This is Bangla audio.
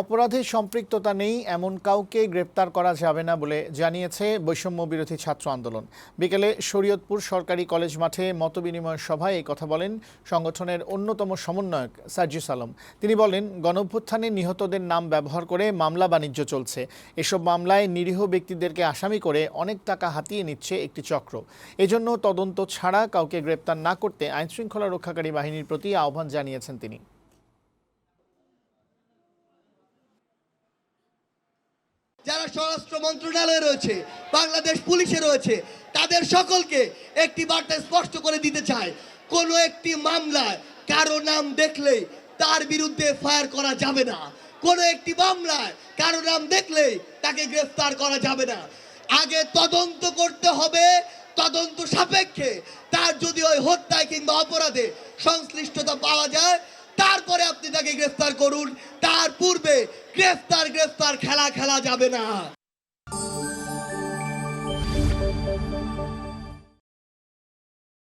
অপরাধে সম্পৃক্ততা নেই, এমন কাউকে গ্রেপ্তার করা যাবে না বলে জানিয়েছে বৈষম্য বিরোধী ছাত্র আন্দোলন। বিকেলে শরীয়তপুর সরকারি কলেজ মাঠে মতবিনিময় সভায় কথা বলেন সংগঠনের অন্যতম সমন্বয়ক সার্জিস আলম। তিনি বলেন, গণঅভ্যুত্থানে নিহতদের নাম ব্যবহার করে মামলা বাণিজ্য চলছে। এসব মামলায় নিরীহ ব্যক্তিদেরকে আসামি করে অনেক টাকা হাতিয়ে নিচ্ছে একটি চক্র। এজন্য তদন্ত ছাড়া কাউকে গ্রেপ্তার না করতে আইনশৃঙ্খলা রক্ষাকারী বাহিনীর প্রতি আহ্বান জানিয়েছেন তিনি। স্বরাষ্ট্র মন্ত্রণালয়ে রয়েছে, বাংলাদেশ পুলিশে রয়েছে। তাদের সকলকে একটি বার্তা স্পষ্ট করে দিতে চায় কোনো একটি মামলায় কারও নাম দেখলেই তার বিরুদ্ধে ফায়ার করা যাবে না। কোনো একটি মামলায় কারও নাম দেখলেই তাকে গ্রেফতার করা যাবে না। আগে তদন্ত করতে হবে, তদন্ত সাপেক্ষে তার যদি ওই হত্যায় কিংবা অপরাধে সংশ্লিষ্টতা পাওয়া যায়, তারপরে আপনি তাকে গ্রেফতার করুন। তার পূর্বে গ্রেফতার গ্রেফতার খেলা খেলা যাবে না।